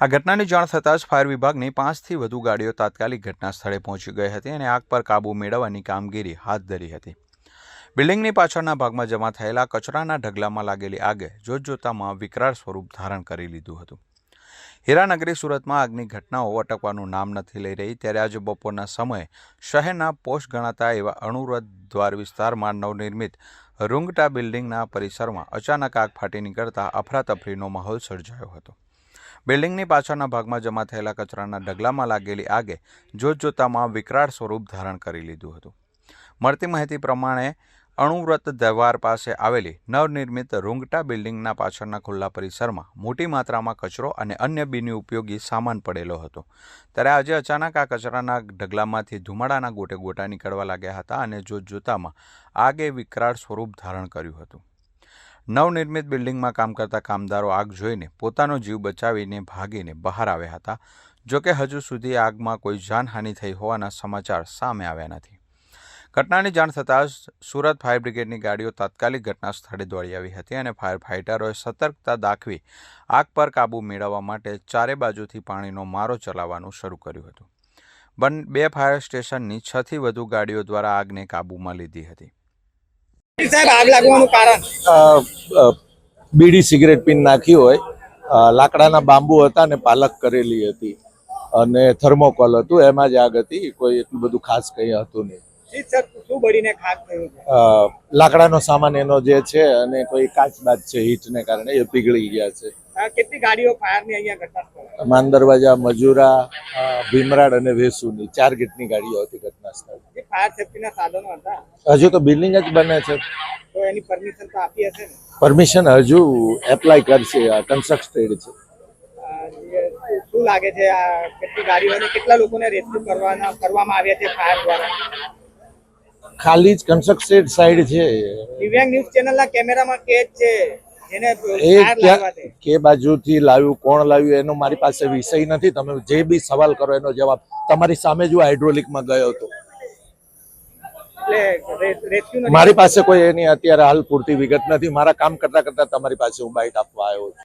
આ ઘટનાની જાણ થતાં જ ફાયર વિભાગની પાંચથી વધુ ગાડીઓ તાત્કાલિક ઘટના સ્થળે પહોંચી ગઈ હતી અને આગ પર કાબૂ મેળવવાની કામગીરી હાથ ધરી હતી. બિલ્ડિંગની પાછળના ભાગમાં જમા થયેલા કચરાના ઢગલામાં લાગેલી આગે જોતજોતામાં વિકરાળ સ્વરૂપ ધારણ કરી લીધું હતું. હીરાનગરી સુરતમાં આગની ઘટનાઓ અટકવાનું નામ નથી લઈ રહી ત્યારે આજે બપોરના સમયે શહેરના પોસ્ટ ગણાતા એવા અણુવ્રત દ્વાર વિસ્તારમાં નવનિર્મિત રૂંગટા બિલ્ડિંગના પરિસરમાં અચાનક આગ ફાટી નીકળતા અફરાતફરીનો માહોલ સર્જાયો હતો. બિલ્ડિંગની પાછળના ભાગમાં જમા થયેલા કચરાના ઢગલામાં લાગેલી આગે જોતજોતામાં વિકરાળ સ્વરૂપ ધારણ કરી લીધું હતું. મળતી માહિતી પ્રમાણે અણુવ્રત દ્વાર પાસે આવેલી નવનિર્મિત રૂંગટા બિલ્ડિંગના પાછળના ખુલ્લા પરિસરમાં મોટી માત્રામાં કચરો અને અન્ય બિનઉપયોગી સામાન પડેલો હતો. ત્યારે આજે અચાનક આ કચરાના ઢગલામાંથી ધુમાડાના ગોટે ગોટા નીકળવા લાગ્યા હતા અને જોતજોતામાં આગે વિકરાળ સ્વરૂપ ધારણ કર્યું હતું. નવનિર્મિત બિલ્ડિંગમાં કામ કરતા કામદારો આગ જોઈને પોતાનો જીવ બચાવીને ભાગીને બહાર આવ્યા હતા. જોકે હજુ સુધી આગમાં કોઈ જાનહાનિ થઈ હોવાના સમાચાર સામે આવ્યા નથી. ઘટનાની જાણ થતાં જ સુરત ફાયર બ્રિગેડની ગાડીઓ તાત્કાલિક ઘટના સ્થળે દોડી આવી હતી અને ફાયર ફાઇટરોએ સતર્કતા દાખવી આગ પર કાબૂ મેળવવા માટે ચારે બાજુથી પાણીનો મારો ચલાવવાનું શરૂ કર્યું હતું. બન, બે ફાયર સ્ટેશનની છથી વધુ ગાડીઓ દ્વારા આગને કાબૂમાં લીધી હતી. સાહેબ આગ લાગવાનું કારણ? અ, અ, બીડી સિગરેટ પીન નાખી હોય. લાકડાના બાંબુ હતા ને પાલક કરેલી હતી. અને થર્મોકોલ હતું એમાં જ આગ હતી. કોઈ એટલું બધું ખાસ કંઈ હતું નહીં. લાકડાનો સામાન એનો જે છે અને કોઈ કાચ બાદ છે હીટને કારણે એ પીગળી ગયા છે. કેટલી ગાડીઓ ફાયરની અહીંયા ઘટના દરવાજા મજૂરા ભીમરાડ અને વેસુની ચાર ગેટની ગાડીઓ હતી ફાયર સેફ્ટીના સાધનો હતા. હજુ તો બિલ્ડિંગ જ બને છે. તો એની પરમિશન તો આપી હશે ને? પરમિશન હજુ એપ્લાય કરશે કન્સ્ટ્રક્ટેડ છે. આ શું લાગે છે આ કેટલી ગાડીઓને કેટલા લોકોને રેસ્ક્યુ કરવાના કરવામાં આવ્યા છે ફાયર દ્વારા? ખાલી જ કન્સ્ટ્રક્ટેડ સાઈડ છે. દિવ્યાંગ ન્યૂઝ ચેનલના કેમેરામાં કેચ છે. એ કે બાજુથી લાવ્યું કોણ લાવ્યું એનો મારી પાસે વિષય નથી. તમે જે બી સવાલ કરો એનો જવાબ. તમારી સામે જો હાઇડ્રોલિકમાં ગયો હતો. મારી પાસે કોઈ એની અત્યારે હાલ પૂરતી વિગત નથી. મારા કામ કરતા કરતા તમારી પાસે હું બાઇટ આપવા આવ્યો છું.